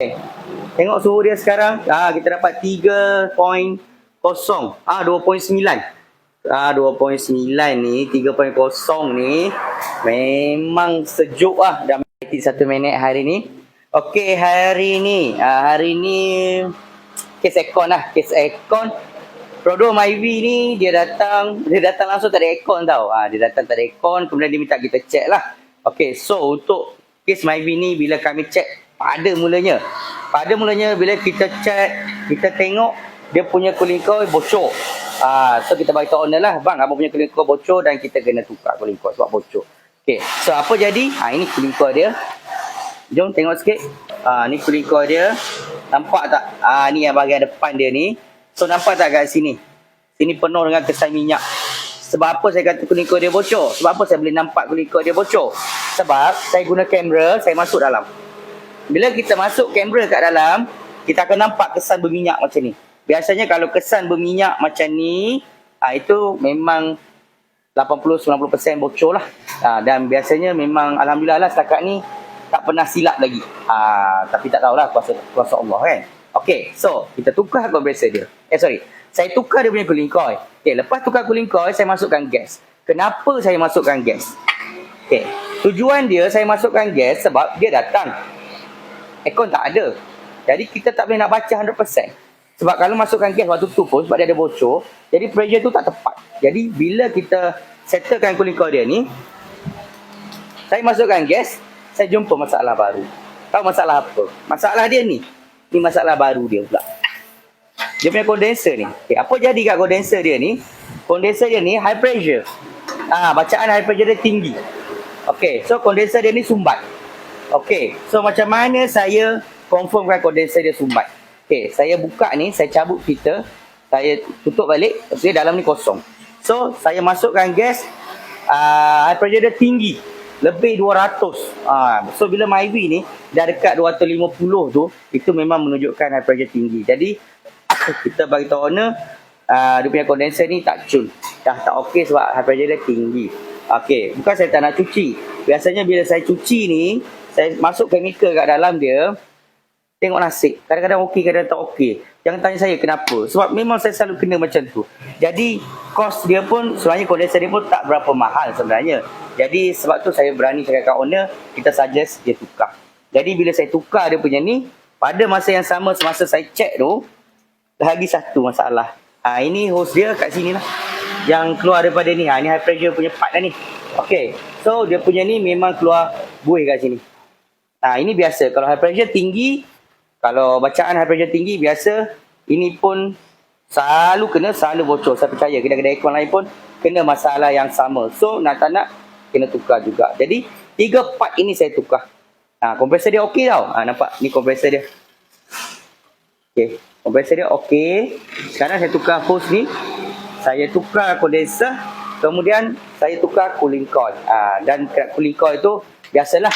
Tengok suhu dia sekarang. Ah kita dapat 3.0. Ah 2.9. Ah 2.9 ni 3.0 ni memang sejuk ah dah mati satu minit hari ni. Okey hari ni ah, hari ni kes aircon lah kes aircon Prodo Myvi ni dia datang dia datang langsung tak ada aircon tau. Ah dia datang tak ada aircon kemudian dia minta kita check lah. Okey so untuk kes Myvi ni bila kami check pada mulanya pada mulanya bila kita check kita tengok dia punya cooling coil bocor. Ah so kita bagi tahu owner lah bang abang punya cooling coil bocor dan kita kena tukar cooling coil sebab bocor. Okey so apa jadi? Ah ini cooling coil dia. Jom tengok sikit. Ah ni cooling coil dia. Nampak tak? Ah ni yang bahagian depan dia ni. So nampak tak kat sini? Sini penuh dengan kesan minyak. Sebab apa saya kata cooling coil dia bocor? Sebab apa saya boleh nampak cooling coil dia bocor? Sebab saya guna kamera, saya masuk dalam. Bila kita masuk kamera kat dalam, kita akan nampak kesan berminyak macam ni. Biasanya kalau kesan berminyak macam ni, ah itu memang 80-90% bocor lah. Ah, dan biasanya memang Alhamdulillah lah setakat ni tak pernah silap lagi. Ah, tapi tak tahulah kuasa, kuasa Allah kan. Okay, so kita tukar kompresor dia. Eh sorry, saya tukar dia punya cooling coil. Okay, lepas tukar cooling coil, saya masukkan gas. Kenapa saya masukkan gas? Okay, tujuan dia saya masukkan gas sebab dia datang. Aircon tak ada. Jadi kita tak boleh nak baca 100%. Sebab kalau masukkan gas waktu tu pun sebab dia ada bocor, jadi pressure tu tak tepat. Jadi bila kita settlekan cooling coil dia ni, saya masukkan gas, saya jumpa masalah baru. Tahu masalah apa? Masalah dia ni. Ni masalah baru dia pula. Dia punya condenser ni. Okay, apa jadi kat condenser dia ni? Condenser dia ni high pressure. Ah, bacaan high pressure dia tinggi. Okay, so condenser dia ni sumbat. Okay, so macam mana saya confirmkan condenser dia sumbat? Okay, saya buka ni, saya cabut filter. Saya tutup balik. Tu dalam ni kosong. So, saya masukkan gas. Uh, high pressure dia tinggi. Lebih 200. Uh, so, bila Myvi ni dah dekat 250 tu, itu memang menunjukkan high pressure tinggi. Jadi, kita bagi tahu owner, uh, dia punya condenser ni tak cun. Dah tak okey sebab high pressure dia tinggi. Okey, bukan saya tak nak cuci. Biasanya bila saya cuci ni, saya masuk chemical kat dalam dia, tengok nasib. Kadang-kadang okey, kadang tak okey. Jangan tanya saya kenapa. Sebab memang saya selalu kena macam tu. Jadi, kos dia pun, sebenarnya condenser dia pun tak berapa mahal sebenarnya. Jadi, sebab tu saya berani cakap kat owner, kita suggest dia tukar. Jadi, bila saya tukar dia punya ni, pada masa yang sama semasa saya check tu, lagi satu masalah. Ha, ini hose dia kat sini lah. Yang keluar daripada ni. Ha, ni high pressure punya part dah ni. Okay. So, dia punya ni memang keluar buih kat sini. Ha, ini biasa. Kalau high pressure tinggi, kalau bacaan high pressure tinggi, biasa ini pun selalu kena, selalu bocor. Saya percaya kedai-kedai aircon lain pun kena masalah yang sama. So, nak tak nak, kena tukar juga. Jadi, tiga part ini saya tukar. Ha, kompresor dia okey tau. Ha, nampak? Ni kompresor dia. Okay. Kompresor dia okey. Sekarang saya tukar hose ni. Saya tukar condenser. Kemudian saya tukar cooling coil. Ha, dan cooling coil tu biasalah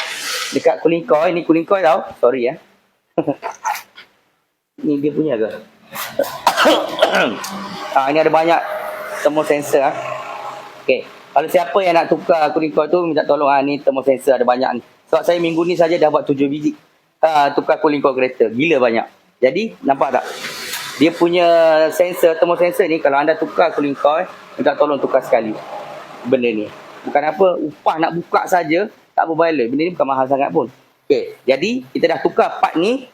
dekat cooling coil ni cooling coil tau. Sorry ya. ni dia punya ke? ha, ni ada banyak thermosensor ah. Ha. Okey. Kalau siapa yang nak tukar cooling coil tu minta tolong ah ha, ni thermosensor ada banyak ni. Sebab saya minggu ni saja dah buat 7 biji. Ha, tukar cooling coil kereta. Gila banyak. Jadi nampak tak? Dia punya sensor, thermosensor ni kalau anda tukar cooling coil, minta tolong tukar sekali. Benda ni. Bukan apa, upah nak buka saja tak berbayar. Benda ni bukan mahal sangat pun. Okey, jadi kita dah tukar part ni.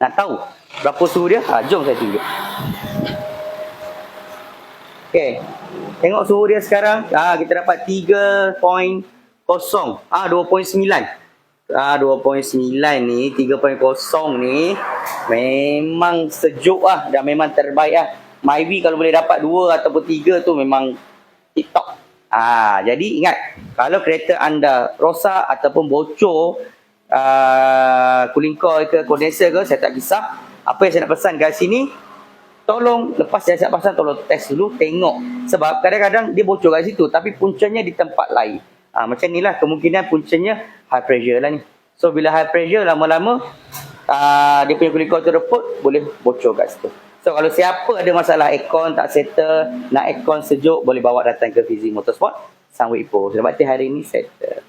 Nak tahu berapa suhu dia? Ha, jom saya tunjuk. Okey. Tengok suhu dia sekarang. Ah ha, kita dapat 3.0. Ah ha, 2.9. Ah 2.9 ni 3.0 ni memang sejuk ah dan memang terbaik ah. Myvi kalau boleh dapat 2 ataupun 3 tu memang TikTok. Ah jadi ingat kalau kereta anda rosak ataupun bocor uh, cooling coil ke condenser ke saya tak kisah. Apa yang saya nak pesan kat sini tolong lepas saya siap pasang tolong test dulu tengok sebab kadang-kadang dia bocor kat situ tapi puncanya di tempat lain. Ha, macam ni lah kemungkinan puncanya high pressure lah ni. So bila high pressure lama-lama uh, dia punya kulit tu reput boleh bocor kat situ. So kalau siapa ada masalah aircon tak settle, nak aircon sejuk boleh bawa datang ke Fizi Motorsport. Sangwit Ipoh. Selamat hari ini settle.